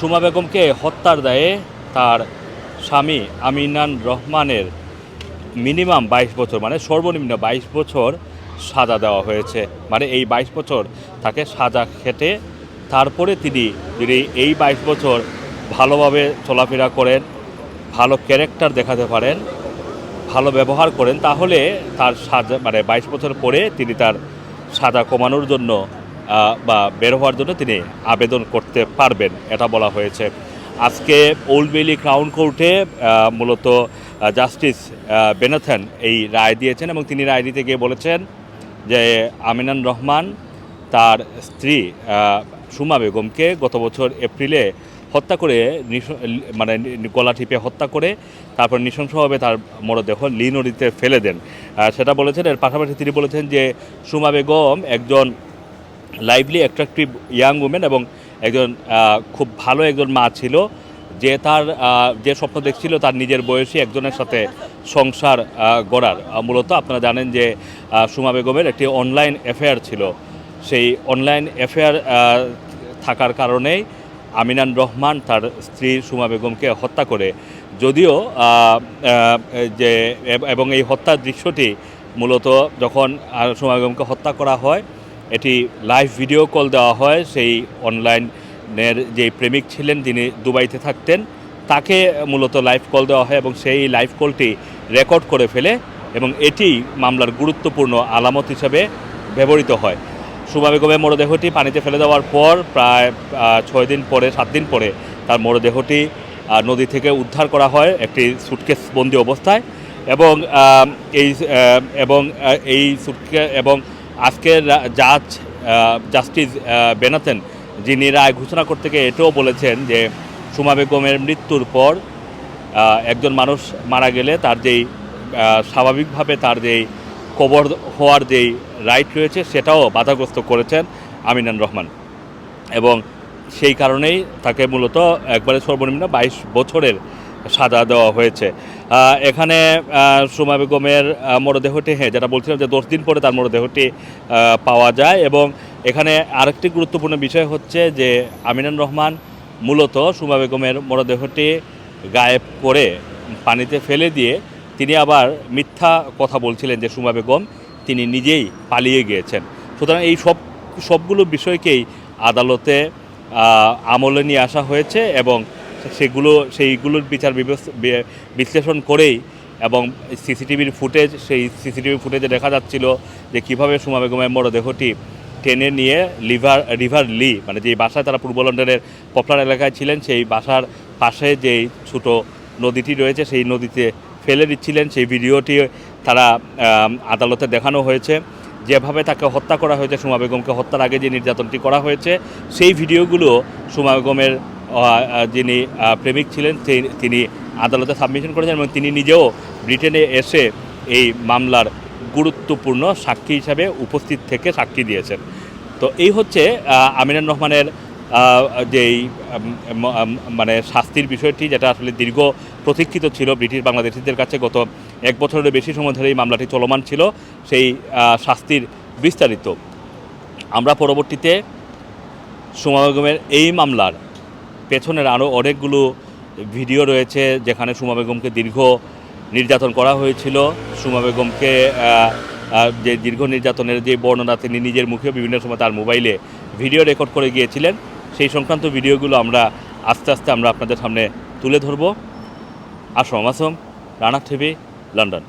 সুমা বেগমকে হত্যার দায়ে তার স্বামী আমিনান রহমানের মিনিমাম বাইশ বছর মানে সর্বনিম্ন বাইশ বছর সাজা দেওয়া হয়েছে। মানে এই বাইশ বছর তাকে সাজা খেটে তারপরে তিনি যদি এই বাইশ বছর ভালোভাবে চলাফেরা করেন, ভালো ক্যারেক্টার দেখাতে পারেন, ভালো ব্যবহার করেন, তাহলে তার সাজা মানে বাইশ বছর পরে তিনি তার সাজা কমানোর জন্য বা বের হওয়ার জন্য তিনি আবেদন করতে পারবেন, এটা বলা হয়েছে। আজকে ওল্ড বেলি ক্রাউন কোর্টে মূলত জাস্টিস বেনাথন এই রায় দিয়েছেন এবং তিনি রায় দিতে গিয়ে বলেছেন যে আমিনান রহমান তার স্ত্রী সুমা বেগমকে গত বছর এপ্রিলে হত্যা করে মানে গলা টিপে হত্যা করে তারপর নৃশংসভাবে তার মরদেহ লি নদীতে ফেলে দেন। সেটা বলেছেন, এর পাশাপাশি তিনি বলেছেন যে সুমা বেগম একজন লাইভলি অ্যাট্রাকটিভ ইয়াং উমেন এবং একজন খুব ভালো একজন মা ছিল। যে তার যে স্বপ্ন দেখছিল তার নিজের বয়সী একজনের সাথে সংসার গড়ার। মূলত আপনারা জানেন যে সুমা বেগমের একটি অনলাইন অ্যাফেয়ার ছিল। সেই অনলাইন অ্যাফেয়ার থাকার কারণেই আমিনান রহমান তার স্ত্রী সুমা বেগমকে হত্যা করে। যদিও যে, এবং এই হত্যার দৃশ্যটি মূলত যখন সুমা বেগমকে হত্যা করা হয় এটি লাইভ ভিডিও কল দেওয়া হয়। সেই অনলাইনের যে প্রেমিক ছিলেন, যিনি দুবাইতে থাকতেন, তাকে মূলত লাইভ কল দেওয়া হয় এবং সেই লাইভ কলটি রেকর্ড করে ফেলে এবং এটি মামলার গুরুত্বপূর্ণ আলামত হিসাবে ব্যবহৃত হয়। সুমা বেগমের মরদেহটি পানিতে ফেলে দেওয়ার পর প্রায় ছয় দিন পরে, সাত দিন পরে তার মরদেহটি নদী থেকে উদ্ধার করা হয় একটি সুটকেস বন্দি অবস্থায় এবং এই এবং এই সুটকে এবং আজকের জাজ জাস্টিস আহ, বেনাতেন যিনি রায় ঘোষণা করতে গিয়ে এটাও বলেছেন যে সুমা বেগমের মৃত্যুর পর একজন মানুষ মারা গেলে তার যেই স্বাভাবিকভাবে তার যেই কবর হওয়ার যেই রাইট রয়েছে সেটাও বাধাগ্রস্ত করেছেন আমিনান রহমান। এবং সেই কারণেই তাকে মূলত একবারে সর্বনিম্ন বাইশ বছরের সাজা দেওয়া হয়েছে। এখানে সুমা বেগমের মরদেহটি হ্যাঁ যেটা বলছিলাম যে দশ দিন পরে তার মরদেহটি পাওয়া যায় এবং এখানে আরেকটি গুরুত্বপূর্ণ বিষয় হচ্ছে যে আমিনান রহমান মূলত সুমা বেগমের মরদেহটি গায়েব করে পানিতে ফেলে দিয়ে তিনি আবার মিথ্যা কথা বলছিলেন যে সুমা বেগম তিনি নিজেই পালিয়ে গিয়েছেন। সুতরাং এই সব, সবগুলো বিষয়কেই আদালতে আমলে নিয়ে আসা হয়েছে এবং সেগুলো, সেইগুলোর বিচার বিশ্লেষণ করেই এবং সিসিটিভির ফুটেজ, সেই সিসিটিভি ফুটেজে দেখা যাচ্ছিল যে কীভাবে সুমা বেগমের মরদেহটি টেনে নিয়ে লিভার, রিভার লি মানে যেই বাসায় তারা পূর্ব লন্ডনের পপলার এলাকায় ছিলেন, সেই বাসার পাশে যেই ছোটো নদীটি রয়েছে, সেই নদীতে ফেলে দিচ্ছিলেন। সেই ভিডিওটি তারা আদালতে দেখানো হয়েছে। যেভাবে তাকে হত্যা করা হয়েছে, সুমা বেগমকে হত্যার আগে যে নির্যাতনটি করা হয়েছে, সেই ভিডিওগুলো সুমা বেগমের যিনি প্রেমিক ছিলেন তিনি আদালতে সাবমিশন করেছেন এবং তিনি নিজেও ব্রিটেনে এসে এই মামলার গুরুত্বপূর্ণ সাক্ষী হিসাবে উপস্থিত থেকে সাক্ষী দিয়েছেন। তো এই হচ্ছে আহ, আমিনান রহমানের যেই মানে শাস্তির বিষয়টি যেটা আসলে দীর্ঘ প্রতীক্ষিত ছিল ব্রিটিশ বাংলাদেশিদের কাছে গত এক বছরের বেশি সময় ধরে এই মামলাটি চলমান ছিল সেই শাস্তির বিস্তারিত। আমরা পরবর্তীতে সুমা বেগমের এই মামলার পেছনের আরও অনেকগুলো ভিডিও রয়েছে যেখানে সুমা বেগমকে দীর্ঘ নির্যাতন করা হয়েছিল। সুমা বেগমকে যে দীর্ঘ নির্যাতনের যে বর্ণনা তিনি নিজের মুখে বিভিন্ন সময় তার মোবাইলে ভিডিও রেকর্ড করে গিয়েছিলেন, সেই সংক্রান্ত ভিডিওগুলো আমরা আস্তে আস্তে আমরা আপনাদের সামনে তুলে ধরব। Assam Assam Rana TV, London.